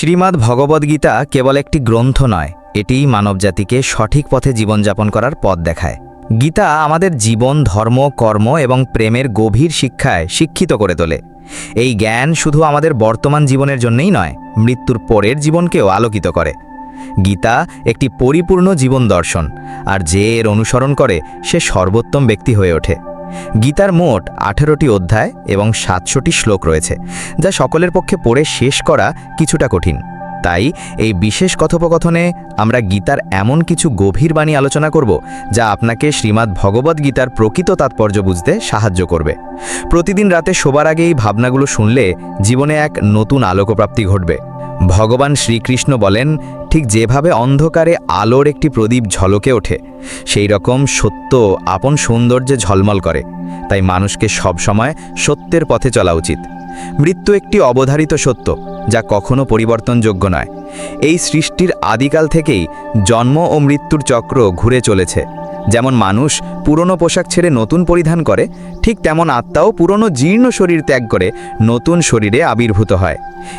শ্রীমদ্ ভগবদ্গীতা কেবল একটি গ্রন্থ নয়, এটি মানবজাতিকে সঠিক পথে জীবনযাপন করার পথ দেখায়। গীতা আমাদের জীবন, ধর্ম, কর্ম এবং প্রেমের গভীর শিক্ষায় শিক্ষিত করে তোলে। এই জ্ঞান শুধু আমাদের বর্তমান জীবনের জন্যই নয়, মৃত্যুর পরের জীবনকেও আলোকিত করে। গীতা একটি পরিপূর্ণ জীবন দর্শন, আর যে এর অনুসরণ করে, সে সর্বোত্তম ব্যক্তি হয়ে ওঠে। গীতার মোট আঠেরোটি অধ্যায় এবং সাতশোটি শ্লোক রয়েছে, যা সকলের পক্ষে পড়ে শেষ করা কিছুটা কঠিন। তাই এই বিশেষ কথোপকথনে আমরা গীতার এমন কিছু গভীর বাণী আলোচনা করব, যা আপনাকে শ্রীমদ্ ভগবদ্ গীতার প্রকৃত তাৎপর্য বুঝতে সাহায্য করবে। প্রতিদিন রাতে শোবার আগে এই ভাবনাগুলো শুনলে জীবনে এক নতুন আলোকপ্রাপ্তি ঘটবে। ভগবান শ্রীকৃষ্ণ বলেন ঠিক যেভাবে অন্ধকারে আলোর একটি প্রদীপ ঝলকে ওঠে, সেই রকম সত্য আপন সৌন্দর্যে ঝলমল করে। তাই মানুষকে সবসময় সত্যের পথে চলা উচিত। মৃত্যু একটি অবধারিত সত্য, যা কখনো পরিবর্তনযোগ্য নয়। এই সৃষ্টির আদিকাল থেকেই জন্ম ও মৃত্যুর চক্র ঘুরে চলেছে। যেমন মানুষ পুরনো পোশাক ছেড়ে নতুন পরিধান করে, ঠিক তেমন আত্মাও পুরনো জীর্ণ শরীর ত্যাগ করে নতুন শরীরে আবির্ভূত হয়।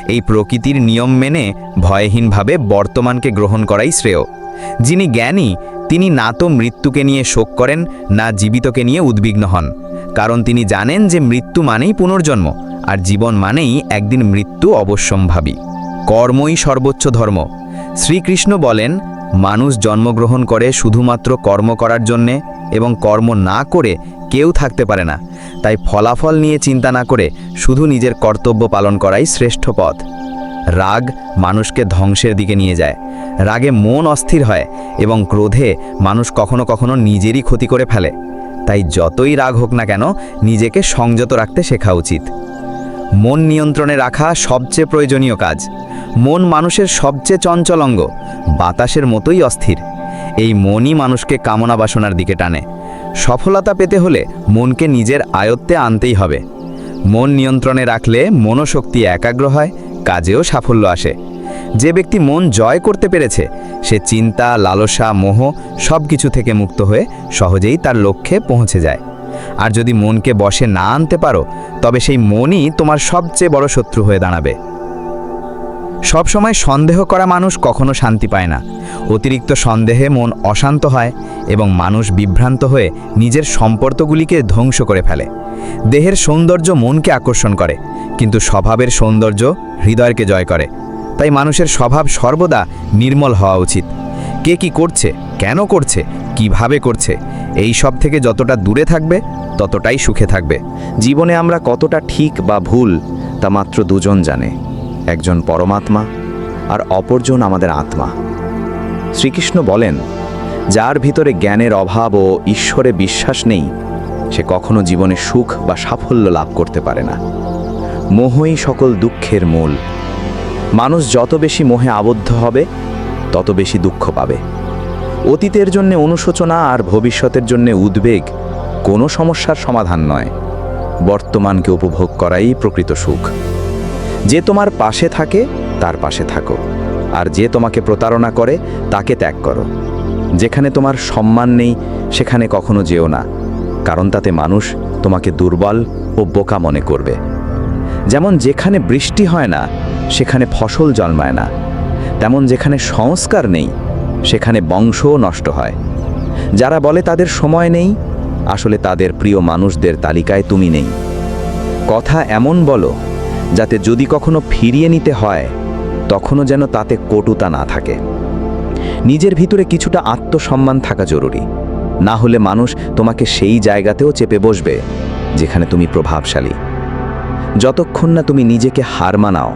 এই প্রকৃতির নিয়ম মেনে ভয়হীনভাবে বর্তমানকে গ্রহণ করাই শ্রেয়। যিনি জ্ঞানী, তিনি না তো মৃত্যুকে নিয়ে শোক করেন, না জীবিতকে নিয়ে উদ্বিগ্ন হন। কারণ তিনি জানেন যে মৃত্যু মানেই পুনর্জন্ম। আর জীবন মানেই একদিন মৃত্যু অবশ্যম্ভাবী। কর্মই সর্বোচ্চ ধর্ম। শ্রীকৃষ্ণ বলেন, মানুষ জন্মগ্রহণ করে শুধুমাত্র কর্ম করার জন্যে এবং কর্ম না করে কেউ থাকতে পারে না। তাই ফলাফল নিয়ে চিন্তা না করে শুধু নিজের কর্তব্য পালন করাই শ্রেষ্ঠ পথ। রাগ মানুষকে ধ্বংসের দিকে নিয়ে যায়। রাগে মন অস্থির হয় এবং ক্রোধে মানুষ কখনো কখনো নিজেরই ক্ষতি করে ফেলে। তাই যতই রাগ হোক না কেন, নিজেকে সংযত রাখতে শেখা উচিত। মন নিয়ন্ত্রণে রাখা সবচেয়ে প্রয়োজনীয় কাজ। মন মানুষের সবচেয়ে চঞ্চল অঙ্গ, বাতাসের মতোই অস্থির। এই মনই মানুষকে কামনা বাসনার দিকে টানে। সফলতা পেতে হলে মনকে নিজের আয়ত্তে আনতেই হবে। মন নিয়ন্ত্রণে রাখলে মনোশক্তি একাগ্র হয়, কাজেও সাফল্য আসে। যে ব্যক্তি মন জয় করতে পেরেছে, সে চিন্তা, লালসা, মোহ সব কিছু থেকে মুক্ত হয়ে সহজেই তার লক্ষ্যে পৌঁছে যায়। আর যদি মনকে বসে না আনতে পারো, তবে সেই মনই তোমার সবচেয়ে বড় শত্রু হয়ে দাঁড়াবে। সবসময় সন্দেহ করা মানুষ কখনো শান্তি পায় না। অতিরিক্ত সন্দেহে মন অশান্ত হয় এবং মানুষ বিভ্রান্ত হয়ে নিজের সম্পর্কগুলিকে ধ্বংস করে ফেলে। দেহের সৌন্দর্য মনকে আকর্ষণ করে, কিন্তু স্বভাবের সৌন্দর্য হৃদয়কে জয় করে। তাই মানুষের স্বভাব সর্বদা নির্মল হওয়া উচিত। কে কি করছে, কেন করছে, কীভাবে করছে এই সব থেকে যতটা দূরে থাকবে, ততটাই সুখে থাকবে। জীবনে আমরা কতটা ঠিক বা ভুল, তা মাত্র দুজন জানে। একজন পরমাত্মা আর অপরজন আমাদের আত্মা। শ্রীকৃষ্ণ বলেন, যার ভিতরে জ্ঞানের অভাব ও ঈশ্বরে বিশ্বাস নেই, সে কখনো জীবনে সুখ বা সাফল্য লাভ করতে পারে না। মোহই সকল দুঃখের মূল। মানুষ যত বেশি মোহে আবদ্ধ হবে, তত বেশি দুঃখ পাবে। অতীতের জন্য অনুশোচনা আর ভবিষ্যতের জন্য উদ্বেগ কোনো সমস্যার সমাধান নয়। বর্তমানকে উপভোগ করাই প্রকৃত সুখ। যে তোমার পাশে থাকে, তার পাশে থাকো। আর যে তোমাকে প্রতারণা করে, তাকে ত্যাগ করো। যেখানে তোমার সম্মান নেই, সেখানে কখনো যেও না। কারণ তাতে মানুষ তোমাকে দুর্বল ও বোকা মনে করবে। যেমন যেখানে বৃষ্টি হয় না, সেখানে ফসল জন্মায় না। তেমন যেখানে সংস্কার নেই সেখানে বংশও নষ্ট হয়। যারা বলে তাদের সময় নেই, আসলে তাদের প্রিয় মানুষদের তালিকায় তুমি নেই। কথা এমন বলো, যাতে যদি কখনো ফিরিয়ে নিতে হয়, তখনও যেন তাতে কটুতা না থাকে। নিজের ভিতরে কিছুটা আত্মসম্মান থাকা জরুরি। না হলে মানুষ তোমাকে সেই জায়গাতেও চেপে বসবে, যেখানে তুমি প্রভাবশালী। যতক্ষণ না তুমি নিজেকে হার মানাও,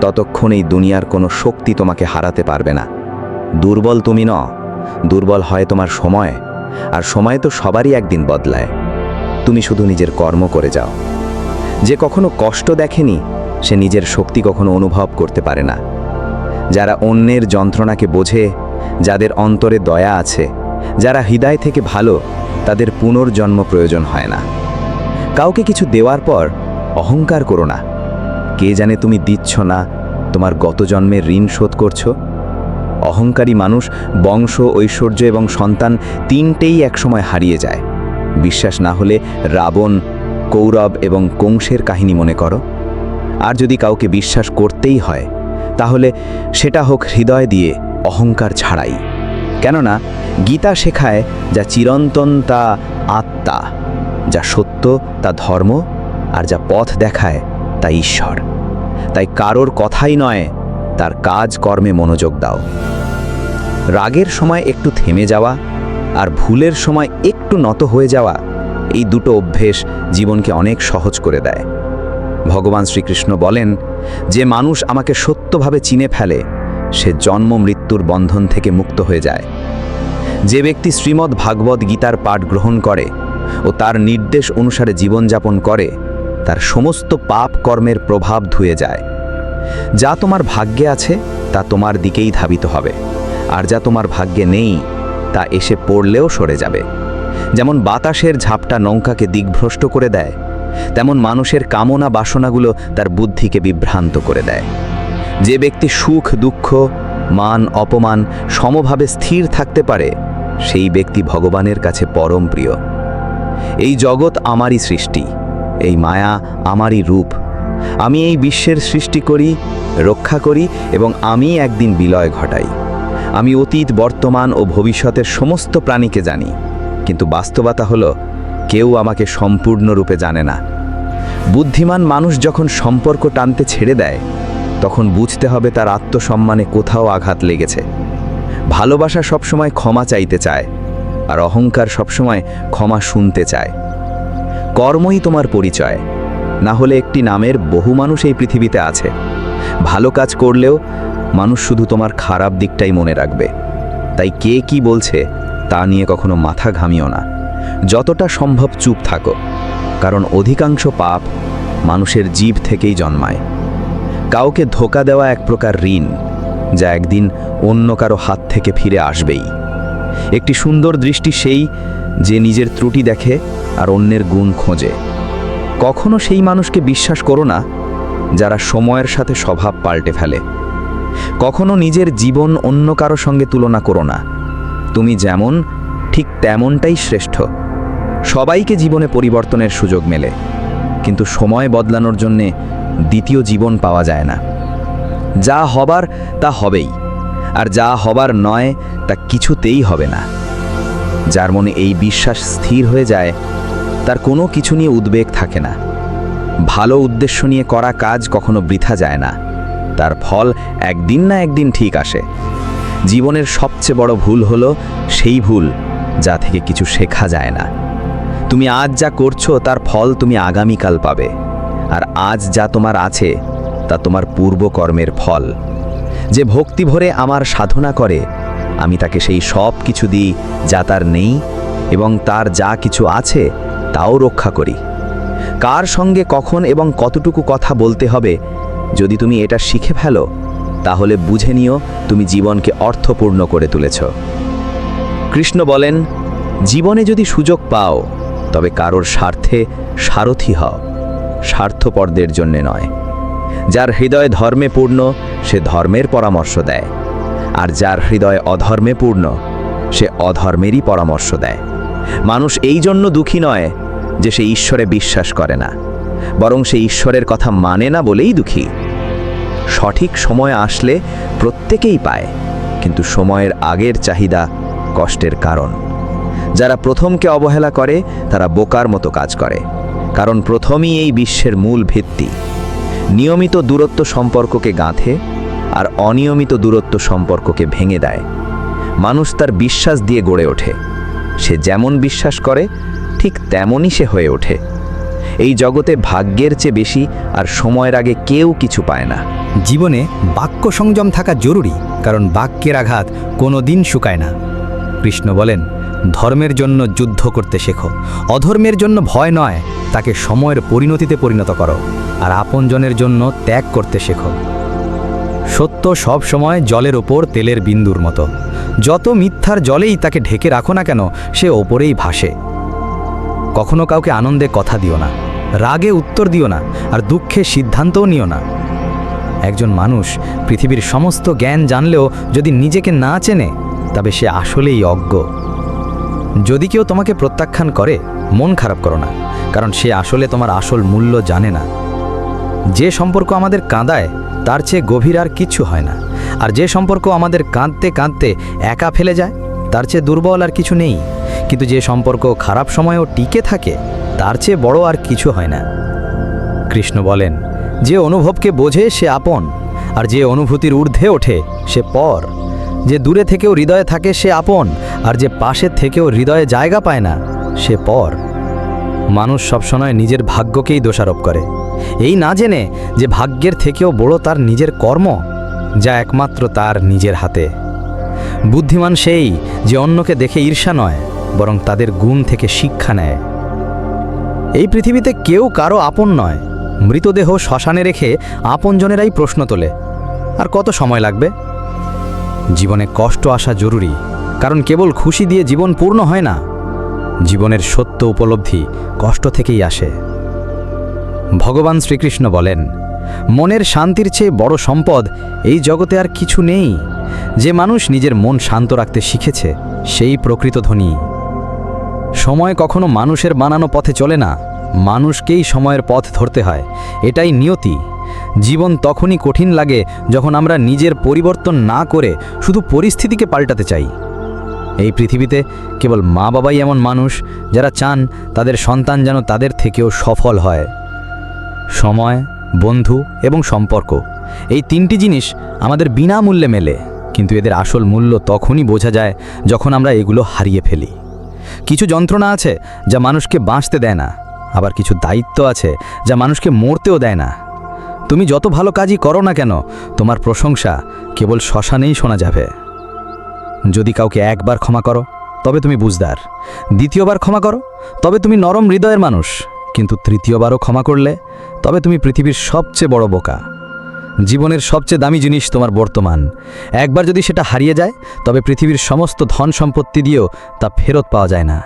ততক্ষণ এই দুনিয়ার কোনো শক্তি তোমাকে হারাতে পারবে না। দুর্বল তুমি ন দুর্বল হয় তোমার সময়, আর সময় তো সবারই একদিন বদলায়। তুমি শুধু নিজের কর্ম করে যাও। যে কখনো কষ্ট দেখেনি, সে নিজের শক্তি কখনো অনুভব করতে পারে না। যারা অন্যের যন্ত্রণাকে বোঝে, যাদের অন্তরে দয়া আছে, যারা হৃদয় থেকে ভালো, তাদের পুনর্জন্ম প্রয়োজন হয় না। কাউকে কিছু দেওয়ার পর অহংকার করো না। কে জানে তুমি দিচ্ছ না, তোমার গত জন্মের ঋণ শোধ করছ? অহংকারী মানুষ, বংশ, ঐশ্বর্য এবং সন্তান তিনটেই একসময় হারিয়ে যায়। বিশ্বাস না হলে রাবণ, কৌরব এবং কংসের কাহিনী মনে করো। আর যদি কাউকে বিশ্বাস করতেই হয়, তাহলে সেটা হোক হৃদয় দিয়ে অহংকার ছাড়াই। কেননা, গীতা শেখায় যা চিরন্তন তা আত্মা, যা সত্য তা ধর্ম, আর যা পথ দেখায় তা ঈশ্বর। তাই কারোর কথাই নয় তার কাজ কর্মে মনোযোগ দাও। রাগের সময় একটু থেমে যাওয়া আর ভুলের সময় একটু নত হয়ে যাওয়া এই দুটো অভ্যেস জীবনকে অনেক সহজ করে দেয়। ভগবান শ্রীকৃষ্ণ বলেন, যে মানুষ আমাকে সত্যভাবে চিনে ফেলে, সে জন্ম মৃত্যুর বন্ধন থেকে মুক্ত হয়ে যায়। যে ব্যক্তি শ্রীমদ্ ভাগবত গীতার পাঠ গ্রহণ করে ও তার নির্দেশ অনুসারে জীবনযাপন করে, তার সমস্ত পাপ কর্মের প্রভাব ধুয়ে যায়। যা তোমার ভাগ্যে আছে, তা তোমার দিকেই ধাবিত হবে। আর যা তোমার ভাগ্যে নেই, তা এসে পড়লেও সরে যাবে। যেমন বাতাসের ঝাপটা নৌকাকে দিগ্ভ্রষ্ট করে দেয়, তেমন মানুষের কামনা বাসনাগুলো তার বুদ্ধিকে বিভ্রান্ত করে দেয়। যে ব্যক্তি সুখ, দুঃখ, মান, অপমান সমভাবে স্থির থাকতে পারে, সেই ব্যক্তি ভগবানের কাছে পরম প্রিয়। এই জগৎ আমারই সৃষ্টি, এই মায়া আমারই রূপ। আমি এই বিশ্বের সৃষ্টি করি, রক্ষা করি এবং আমি একদিন বিলয় ঘটাই। আমি অতীত, বর্তমান ও ভবিষ্যতের সমস্ত প্রাণীকে জানি, কিন্তু বাস্তবতা হলো, কেউ আমাকে সম্পূর্ণরূপে জানে না। বুদ্ধিমান মানুষ যখন সম্পর্ক টানতে ছেড়ে দেয়, তখন বুঝতে হবে তার আত্মসম্মানে কোথাও আঘাত লেগেছে। ভালোবাসা সবসময় ক্ষমা চাইতে চায়, আর অহংকার সবসময় ক্ষমা শুনতে চায়। কর্মই তোমার পরিচয় না হলে একটি নামের বহু মানুষ এই পৃথিবীতে আছে। ভালো কাজ করলেও মানুষ শুধু তোমার খারাপ দিকটাই মনে রাখবে। তাই কে কি বলছে তা নিয়ে কখনো মাথা ঘামিও না। যতটা সম্ভব চুপ থাকো, কারণ অধিকাংশ পাপ মানুষের জীব থেকেই জন্মায়। কাউকে ধোকা দেওয়া এক প্রকার ঋণ, যা একদিন অন্য কারও হাত থেকে ফিরে আসবেই। একটি সুন্দর দৃষ্টি সেই যে নিজের ত্রুটি দেখে আর অন্যের গুণ খোঁজে। কখনো সেই মানুষকে বিশ্বাস করো না যারা সময়ের সাথে স্বভাব পাল্টে ফেলে। কখনো নিজের জীবন অন্য কারও সঙ্গে তুলনা করো না। তুমি যেমন, ঠিক তেমনটাই শ্রেষ্ঠ। সবাইকে জীবনে পরিবর্তনের সুযোগ মেলে, কিন্তু সময় বদলানোর জন্যে দ্বিতীয় জীবন পাওয়া যায় না। যা হবার, তা হবেই, আর যা হবার নয়, তা কিছুতেই হবে না। যার মনে এই বিশ্বাস স্থির হয়ে যায় তার কোনো কিছু নিয়ে উদ্বেগ থাকে না। ভালো উদ্দেশ্য নিয়ে করা কাজ কখনো বৃথা যায় না। তার ফল একদিন না একদিন ঠিক আসে। জীবনের সবচেয়ে বড় ভুল হলো সেই ভুল যা থেকে কিছু শেখা যায় না। তুমি আজ যা করছ, তার ফল তুমি আগামীকাল পাবে। আর আজ যা তোমার আছে, তা তোমার পূর্বকর্মের ফল। যে ভক্তি ভরে আমার সাধনা করে, আমি তাকে সেই সব কিছু দিই যা তার নেই এবং তার যা কিছু আছে তাও রক্ষা করি। কার সঙ্গে কখন এবং কতটুকু কথা বলতে হবে, যদি তুমি এটা শিখে ফেলো, তাহলে বুঝে নিও তুমি জীবনকে অর্থপূর্ণ করে তুলেছ। কৃষ্ণ বলেন, জীবনে যদি সুযোগ পাও, তবে কারোর স্বার্থে সারথি হও, স্বার্থপরদের জন্যে নয়। যার হৃদয় ধর্মে পূর্ণ, সে ধর্মের পরামর্শ দেয়। আর যার হৃদয় অধর্মে পূর্ণ, সে অধর্মেরই পরামর্শ দেয়। মানুষ এই জন্য দুঃখী নয় যে সে ঈশ্বরে বিশ্বাস করে না, বরং সে ঈশ্বরের কথা মানে না বলেই দুঃখী। সঠিক সময় আসলে প্রত্যেকেই পায়, কিন্তু সময়ের আগের চাহিদা কষ্টের কারণ। যারা প্রথমকে অবহেলা করে, তারা বোকার মতো কাজ করে, কারণ প্রথমই এই বিশ্বের মূল ভিত্তি। নিয়মিত দূরত্ব সম্পর্ককে গাঁথে আর অনিয়মিত দূরত্ব সম্পর্ককে ভেঙে দেয়। মানুষ তার বিশ্বাস দিয়ে গড়ে ওঠে। সে যেমন বিশ্বাস করে ঠিক তেমনই সে হয়ে ওঠে। এই জগতে ভাগ্যের চেয়ে বেশি আর সময়ের আগে কেউ কিছু পায় না। জীবনে বাক্য সংযম থাকা জরুরি, কারণ বাক্যের আঘাত কোনো দিন শুকায় না। কৃষ্ণ বলেন, ধর্মের জন্য যুদ্ধ করতে শেখো। অধর্মের জন্য ভয় নয়, তাকে সময়ের পরিণতিতে পরিণত করো, আর আপনজনের জন্য ত্যাগ করতে শেখো। সত্য সব সময় জলের ওপর তেলের বিন্দুর মতো। যত মিথ্যার জলেই তাকে ঢেকে রাখো না কেন, সে ওপরেই ভাসে। কখনো কাউকে আনন্দে কথা দিও না, রাগে উত্তর দিও না, আর দুঃখে সিদ্ধান্তও নিও না। একজন মানুষ পৃথিবীর সমস্ত জ্ঞান জানলেও যদি নিজেকে না চেনে, তবে সে আসলেই অজ্ঞ। যদি কেউ তোমাকে প্রত্যাখ্যান করে, মন খারাপ করো না, কারণ সে আসলে তোমার আসল মূল্য জানে না। যে সম্পর্ক আমাদের কাঁদায়, তার চেয়ে গভীর আর কিছু হয় না। আর যে সম্পর্ক আমাদের কাঁদতে কাঁদতে একা ফেলে যায়, তার চেয়ে দুর্বল আর কিছু নেই। কিন্তু যে সম্পর্ক খারাপ সময়েও টিকে থাকে, তার চেয়ে বড় আর কিছু হয় না। কৃষ্ণ বলেন, যে অনুভবকে বোঝে সে আপন, আর যে অনুভূতির ঊর্ধ্বে ওঠে সে পর। যে দূরে থেকেও হৃদয়ে থাকে সে আপন, আর যে পাশে থেকেও হৃদয়ে জায়গা পায় না সে পর। মানুষ সবসময় নিজের ভাগ্যকেই দোষারোপ করে। এই না জেনে যে ভাগ্যের থেকেও বড় তার নিজের কর্ম, যা একমাত্র তার নিজের হাতে। বুদ্ধিমান সেই যে অন্যকে দেখে ঈর্ষা নয় বরং তাদের গুণ থেকে শিক্ষা নেয়। এই পৃথিবীতে কেউ কারও আপন নয়। মৃতদেহ শ্মশানে রেখে আপনজনেরাই প্রশ্ন তোলে, আর কত সময় লাগবে? জীবনে কষ্ট আসা জরুরি, কারণ কেবল খুশি দিয়ে জীবন পূর্ণ হয় না। জীবনের সত্য উপলব্ধি কষ্ট থেকেই আসে। ভগবান শ্রীকৃষ্ণ বলেন, মনের শান্তির চেয়ে বড় সম্পদ এই জগতে আর কিছু নেই। যে মানুষ নিজের মন শান্ত রাখতে শিখেছে, সেই প্রকৃত ধনী। সময় কখনো মানুষের বানানো পথে চলে না। মানুষকেই সময়ের পথ ধরতে হয়। এটাই নিয়তি। জীবন তখনই কঠিন লাগে যখন আমরা নিজের পরিবর্তন না করে শুধু পরিস্থিতিকে পাল্টাতে চাই। এই পৃথিবীতে কেবল মা বাবাই এমন মানুষ যারা চান তাদের সন্তান যেন তাদের থেকেও সফল হয়। সময়, বন্ধু এবং সম্পর্ক এই তিনটি জিনিস আমাদের বিনামূল্যে মেলে। কিন্তু এদের আসল মূল্য তখনই বোঝা যায় যখন আমরা এগুলো হারিয়ে ফেলি। কিছু যন্ত্রণা আছে যা মানুষকে বাঁচতে দেয় না। আবার কিছু দায়িত্ব আছে যা মানুষকে মরতেও দেয় না। তুমি যত ভালো কাজই করো না কেন, তোমার প্রশংসা কেবল শ্মশানেই শোনা যাবে। যদি কাউকে একবার ক্ষমা করো, তবে তুমি বুঝদার। দ্বিতীয়বার ক্ষমা করো, তবে তুমি নরম হৃদয়ের মানুষ। কিন্তু তৃতীয়বারও ক্ষমা করলে, তবে তুমি পৃথিবীর সবচেয়ে বড় বোকা। জীবনের সবচেয়ে দামি জিনিস তোমার বর্তমান। একবার যদি সেটা হারিয়ে যায়, তবে পৃথিবীর সমস্ত ধন সম্পত্তি দিয়েও তা ফেরত পাওয়া যায় না।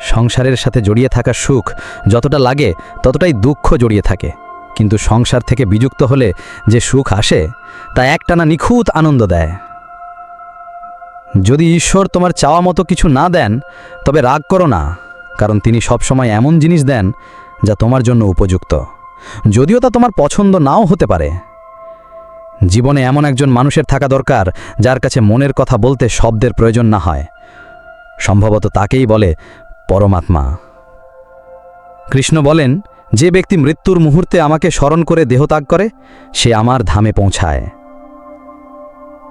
সংসারের সাথে জড়িয়ে থাকা সুখ যতটা লাগে, ততটাই দুঃখ জড়িয়ে থাকে। কিন্তু সংসার থেকে বিযুক্ত হলে যে সুখ আসে, তা একটানা নিখুঁত আনন্দ দেয়। যদি ঈশ্বর তোমার চাওয়া মতো কিছু না দেন, তবে রাগ করো না, কারণ তিনি সবসময় এমন জিনিস দেন যা তোমার জন্য উপযুক্ত। যদিও তা তোমার পছন্দ নাও হতে পারে। জীবনে এমন একজন মানুষের থাকা দরকার, যার কাছে মনের কথা বলতে শব্দের প্রয়োজন না হয়। সম্ভবত তাকেই বলে পরমাত্মা। কৃষ্ণ বলেন, যে ব্যক্তি মৃত্যুর মুহূর্তে আমাকে স্মরণ করে দেহত্যাগ করে, সে আমার ধামে পৌঁছায়।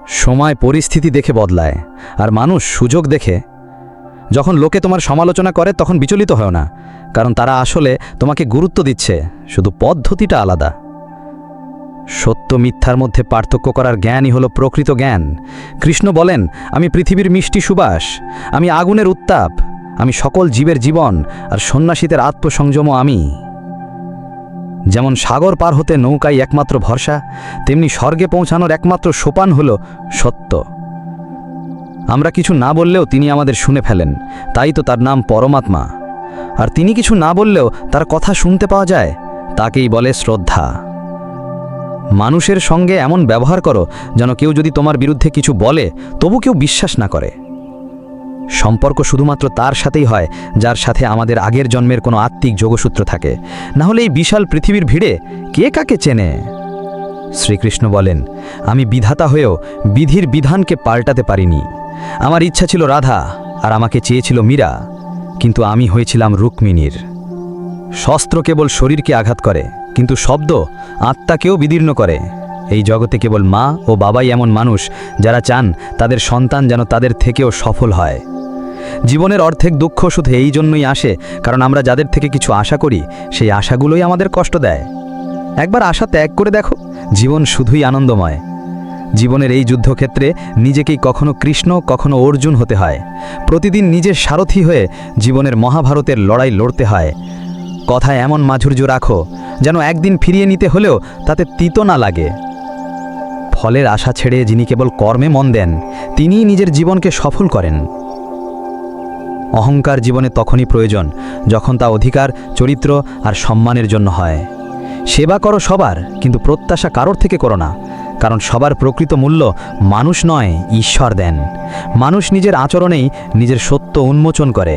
সময় পরিস্থিতি দেখে বদলায়, আর মানুষ সুযোগ দেখে যখন লোকে তোমার সমালোচনা করে, তখন বিচলিত হয় না, কারণ তারা আসলে তোমাকে গুরুত্ব দিচ্ছে, শুধু পদ্ধতিটা আলাদা। সত্য মিথ্যার মধ্যে পার্থক্য করার জ্ঞানই হলো প্রকৃত জ্ঞান। কৃষ্ণ বলেন, আমি পৃথিবীর মিষ্টি সুবাস, আমি আগুনের উত্তাপ, আমি সকল জীবের জীবন, আর সন্ন্যাসীদের আত্মসংযমও আমি। যেমন সাগর পার হতে নৌকায় একমাত্র ভরসা, তেমনি স্বর্গে পৌঁছানোর একমাত্র সোপান হল সত্য। আমরা কিছু না বললেও তিনি আমাদের শুনে ফেলেন, তাই তো তার নাম পরমাত্মা। আর তিনি কিছু না বললেও তার কথা শুনতে পাওয়া যায়, তাকেই বলে শ্রদ্ধা। মানুষের সঙ্গে এমন ব্যবহার করো যেন কেউ যদি তোমার বিরুদ্ধে কিছু বলে, তবু কেউ বিশ্বাস না করে। সম্পর্ক শুধুমাত্র তার সাথেই হয়, যার সাথে আমাদের আগের জন্মের কোনো আত্মিক যোগসূত্র থাকে। না হলে এই বিশাল পৃথিবীর ভিড়ে কে কাকে চেনে? শ্রীকৃষ্ণ বলেন, আমি বিধাতা হয়েও বিধির বিধানকে পাল্টাতে পারিনি। আমার ইচ্ছা ছিল রাধা, আর আমাকে চেয়েছিল মীরা, কিন্তু আমি হয়েছিলাম রুক্মিণীর। শস্ত্র কেবল শরীরকে আঘাত করে, কিন্তু শব্দ আত্মাকেও বিদীর্ণ করে। এই জগতে কেবল মা ও বাবাই এমন মানুষ যারা চান তাদের সন্তান যেন তাদের থেকেও সফল হয়। জীবনের অর্ধেক দুঃখ শুধু এই জন্যই আসে, কারণ আমরা যাদের থেকে কিছু আশা করি, সেই আশাগুলোই আমাদের কষ্ট দেয়। একবার আশা ত্যাগ করে দেখো। জীবন শুধুই আনন্দময়। জীবনের এই যুদ্ধক্ষেত্রে নিজেকেই কখনো কৃষ্ণ, কখনো অর্জুন হতে হয়। প্রতিদিন নিজের সারথি হয়ে জীবনের মহাভারতের লড়াই লড়তে হয়। কথায় এমন মাধুর্য রাখো, যেন একদিন ফিরিয়ে নিতে হলেও তাতে তিতো না লাগে। ফলের আশা ছেড়ে যিনি কেবল কর্মে মন দেন, তিনিই নিজের জীবনকে সফল করেন। অহংকার জীবনে তখনই প্রয়োজন, যখন তা অধিকার, চরিত্র আর সম্মানের জন্য হয়। সেবা করো সবার, কিন্তু প্রত্যাশা কারোর থেকে করো না, কারণ সবার প্রকৃত মূল্য মানুষ নয়, ঈশ্বর দেন। মানুষ নিজের আচরণেই নিজের সত্য উন্মোচন করে।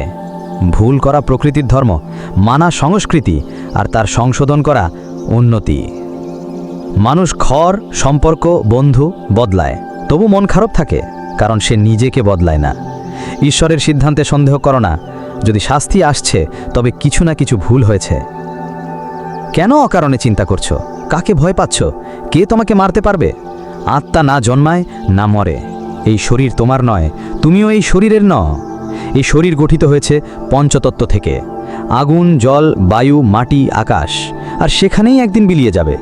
ভুল করা প্রকৃতির ধর্ম, মানা সংস্কৃতি, আর তার সংশোধন করা উন্নতি। মানুষ ঘর সম্পর্ক, বন্ধু বদলায়, তবু মন খারাপ থাকে, কারণ সে নিজেকে বদলায় না। ঈশ্বরের সিদ্ধান্তে সন্দেহ করো না, যদি শাস্তি আসছে, তবে কিছু না কিছু ভুল হয়েছে। কেন অকারণে চিন্তা করছ? কাকে ভয় পাচ্ছ? কে তোমাকে মারতে পারবে? আত্মা না জন্মায়, না মরে। এই শরীর তোমার নয়, তুমিও এই শরীরের ন এই শরীর গঠিত হয়েছে পঞ্চতত্ত্ব থেকে। আগুন, জল, বায়ু, মাটি, আকাশ, আর সেখানেই একদিন বিলিয়ে যাবে।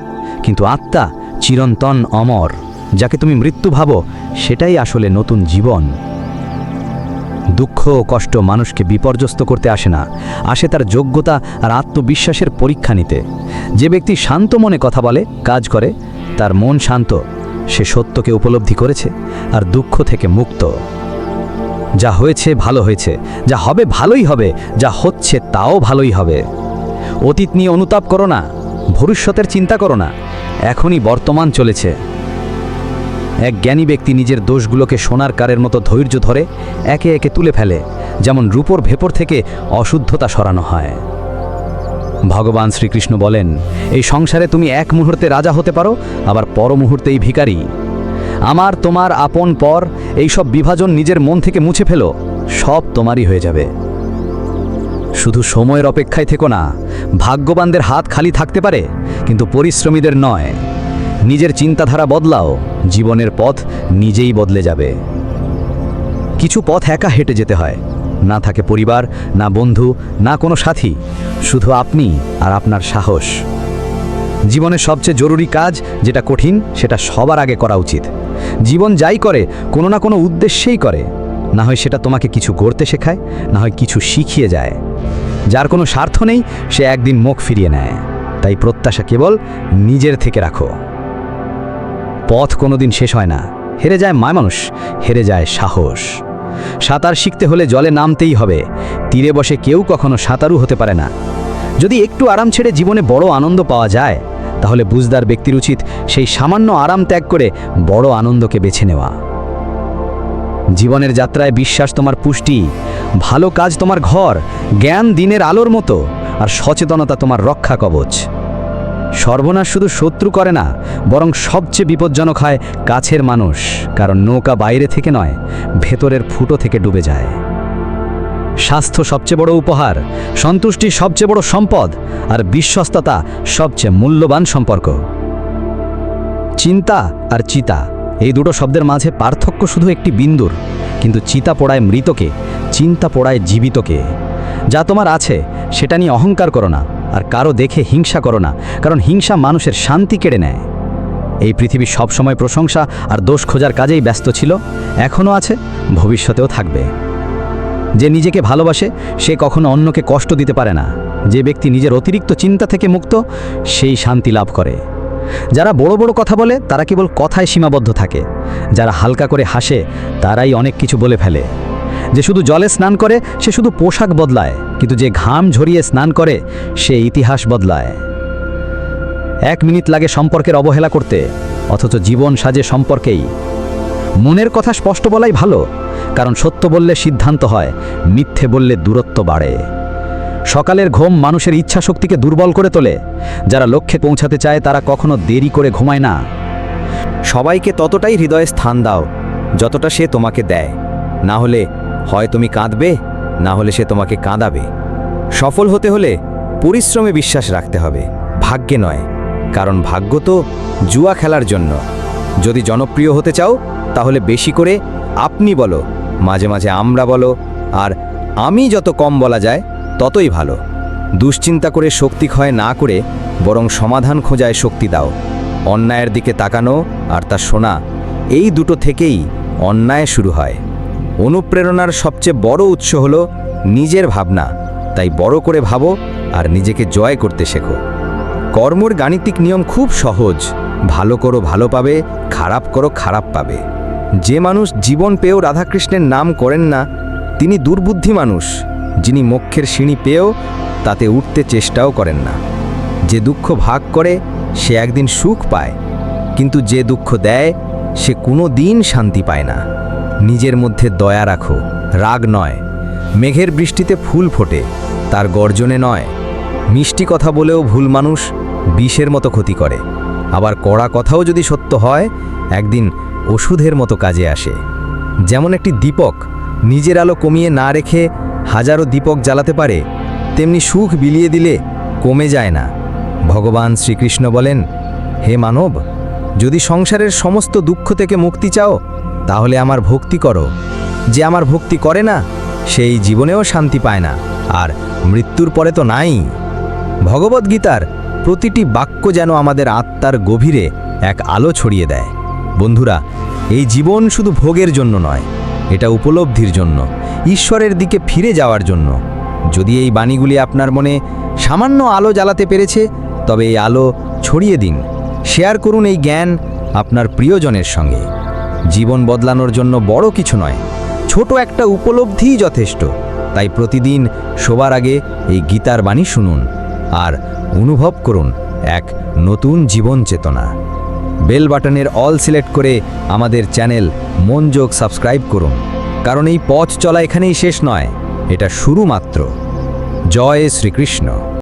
কিন্তু আত্মা চিরন্তন অমর, যাকে তুমি মৃত্যু ভাবো, সেটাই আসলে নতুন জীবন। দুঃখ ও কষ্ট মানুষকে বিপর্যস্ত করতে আসে না। আসে তার যোগ্যতা আর আত্মবিশ্বাসের পরীক্ষা নিতে। যে ব্যক্তি শান্ত মনে কথা বলে, কাজ করে, তার মন শান্ত, সে সত্যকে উপলব্ধি করেছে আর দুঃখ থেকে মুক্ত। যা হয়েছে ভালো হয়েছে, যা হবে ভালোই হবে, যা হচ্ছে তাও ভালোই হবে। অতীত নিয়ে অনুতাপ করো না, ভবিষ্যতের চিন্তা করো না, এখনই বর্তমান চলেছে। এক জ্ঞানী ব্যক্তি নিজের দোষগুলোকে সোনার কারের মতো ধৈর্য ধরে একে একে তুলে ফেলে, যেমন রূপোর ভেপর থেকে অশুদ্ধতা সরানো হয়। ভগবান শ্রীকৃষ্ণ বলেন, এই সংসারে তুমি এক মুহূর্তে রাজা হতে পারো, আবার পর মুহূর্তেই ভিখারি। আমার, তোমার আপন পর এইসব বিভাজন নিজের মন থেকে মুছে ফেলো, সব তোমারই হয়ে যাবে। শুধু সময়ের অপেক্ষায় থেকো না, ভাগ্যবানদের হাত খালি থাকতে পারে, কিন্তু পরিশ্রমীদের নয়। নিজের চিন্তাধারা বদলাও, জীবনের পথ নিজেই বদলে যাবে। কিছু পথ একা হেঁটে যেতে হয়, না থাকে পরিবার, না বন্ধু, না কোনো সাথী, শুধু আপনি আর আপনার সাহস। জীবনের সবচেয়ে জরুরি কাজ যেটা কঠিন, সেটা সবার আগে করা উচিত। জীবন যাই করে, কোনো না কোনো উদ্দেশ্যেই করে। না হয় সেটা তোমাকে কিছু গড়তে শেখায়, না হয় কিছু শিখিয়ে যায়। যার কোনো স্বার্থ নেই, সে একদিন মুখ ফিরিয়ে নেয়। তাই প্রত্যাশা কেবল নিজের থেকে রাখো। পথ কোনোদিন শেষ হয় না। হেরে যায় মায় মানুষ হেরে যায় সাহস। সাঁতার শিখতে হলে জলে নামতেই হবে। তীরে বসে কেউ কখনো সাঁতারু হতে পারে না। যদি একটু আরাম ছেড়ে জীবনে বড় আনন্দ পাওয়া যায়, তাহলে বুঝদার ব্যক্তির উচিত সেই সামান্য আরাম ত্যাগ করে বড় আনন্দকে বেছে নেওয়া। জীবনের যাত্রায় বিশ্বাস তোমার পুষ্টি, ভালো কাজ তোমার ঘর, জ্ঞান দিনের আলোর মতো, আর সচেতনতা তোমার রক্ষা কবচ। সর্বনাশ শুধু শত্রু করে না, বরং সবচেয়ে বিপজ্জনক হয় কাছের মানুষ, কারণ নৌকা বাইরে থেকে নয়, ভেতরের ফুটো থেকে ডুবে যায়। স্বাস্থ্য সবচেয়ে বড় উপহার, সন্তুষ্টি সবচেয়ে বড় সম্পদ, আর বিশ্বস্ততা সবচেয়ে মূল্যবান সম্পর্ক। চিন্তা আর চিতা, এই দুটো শব্দের মাঝে পার্থক্য শুধু একটি বিন্দুর, কিন্তু চিতা পোড়ায় মৃতকে, চিন্তা পোড়ায় জীবিতকে। যা তোমার আছে, সেটা নিয়ে অহংকার করো না। আর কারও দেখে হিংসা করো না, কারণ হিংসা মানুষের শান্তি কেড়ে নেয়। এই পৃথিবী সবসময় প্রশংসা আর দোষ খোঁজার কাজেই ব্যস্ত ছিল, এখনও আছে, ভবিষ্যতেও থাকবে। যে নিজেকে ভালোবাসে, সে কখনো অন্যকে কষ্ট দিতে পারে না। যে ব্যক্তি নিজের অতিরিক্ত চিন্তা থেকে মুক্ত, সেই শান্তি লাভ করে। যারা বড় বড় কথা বলে, তারা কেবল কথায় সীমাবদ্ধ থাকে। যারা হালকা করে হাসে, তারাই অনেক কিছু বলে ফেলে। যে শুধু জলে স্নান করে, সে শুধু পোশাক বদলায়, কিন্তু যে ঘাম ঝরিয়ে স্নান করে, সে ইতিহাস বদলায়। এক মিনিট লাগে সম্পর্কের অবহেলা করতে, অথচ জীবন সাজে সম্পর্কেই। মনের কথা স্পষ্ট বলাই ভালো, কারণ সত্য বললে সিদ্ধান্ত হয়, মিথ্যে বললে দূরত্ব বাড়ে। সকালের ঘুম মানুষের ইচ্ছা শক্তিকে দুর্বল করে তোলে, যারা লক্ষ্যে পৌঁছাতে চায় তারা কখনো দেরি করে ঘুমায় না। সবাইকে ততটাই হৃদয়ে স্থান দাও, যতটা সে তোমাকে দেয়। না হলে হয় তুমি কাঁদবে, না হলে সে তোমাকে কাঁদাবে। সফল হতে হলে পরিশ্রমে বিশ্বাস রাখতে হবে, ভাগ্যে নয়। কারণ ভাগ্য তো জুয়া খেলার জন্য। যদি জনপ্রিয় হতে চাও, তাহলে বেশি করে আপনি বলো, মাঝে মাঝে আমরা বলো, আর আমি যত কম বলা যায়, ততই ভালো। দুশ্চিন্তা করে শক্তি ক্ষয় না করে বরং সমাধান খোঁজায় শক্তি দাও। অন্যায়ের দিকে তাকানো আর তা শোনা, এই দুটো থেকেই অন্যায় শুরু হয়। অনুপ্রেরণার সবচেয়ে বড় উৎস হল নিজের ভাবনা। তাই বড় করে ভাবো আর নিজেকে জয় করতে শেখো। কর্মর গাণিতিক নিয়ম খুব সহজ। ভালো করো ভালো পাবে, খারাপ করো খারাপ পাবে। যে মানুষ জীবন পেয়েও রাধাকৃষ্ণের নাম করেন না, তিনি দুর্বুদ্ধি মানুষ। যিনি মোক্ষের সিঁড়ি পেয়েও তাতে উঠতে চেষ্টাও করেন না। যে দুঃখ ভাগ করে, সে একদিন সুখ পায়। কিন্তু যে দুঃখ দেয়, সে কোনো দিন শান্তি পায় না। নিজের মধ্যে দয়া রাখো। রাগ নয়। মেঘের বৃষ্টিতে ফুল ফোটে। তার গর্জনে নয়। মিষ্টি কথা বলেও ভুল মানুষ বিষের মতো ক্ষতি করে। আবার কড়া কথাও যদি সত্য হয়, একদিন ওষুধের মতো কাজে আসে। যেমন একটি দীপক নিজের আলো কমিয়ে না রেখে হাজারো দীপক জ্বালাতে পারে, তেমনি সুখ বিলিয়ে দিলে কমে যায় না। ভগবান শ্রীকৃষ্ণ বলেন, হে মানব, যদি সংসারের সমস্ত দুঃখ থেকে মুক্তি চাও তাহলে আমার ভক্তি করো। যে আমার ভক্তি করে না, সেই জীবনেও শান্তি পায় না। আর মৃত্যুর পরে তো নাই। ভগবদ্গীতার প্রতিটি বাক্য যেন আমাদের আত্মার গভীরে এক আলো ছড়িয়ে দেয়। বন্ধুরা, এই জীবন শুধু ভোগের জন্য নয়, এটা উপলব্ধির জন্য, ঈশ্বরের দিকে ফিরে যাওয়ার জন্য। যদি এই বাণীগুলি আপনার মনে সামান্য আলো জ্বালাতে পেরেছে, তবে এই আলো ছড়িয়ে দিন। শেয়ার করুন এই জ্ঞান আপনার প্রিয়জনের সঙ্গে। জীবন বদলানোর জন্য বড় কিছু নয়, ছোট একটা উপলব্ধিই যথেষ্ট। তাই প্রতিদিন শোবার আগে এই গীতার বাণী শুনুন আর অনুভব করুন এক নতুন জীবন চেতনা। বেল বাটনের অল সিলেক্ট করে আমাদের চ্যানেল মনযোগ সাবস্ক্রাইব করুন, কারণ এই পথ চলা এখানেই শেষ নয়, এটা শুরু মাত্র। জয় শ্রীকৃষ্ণ।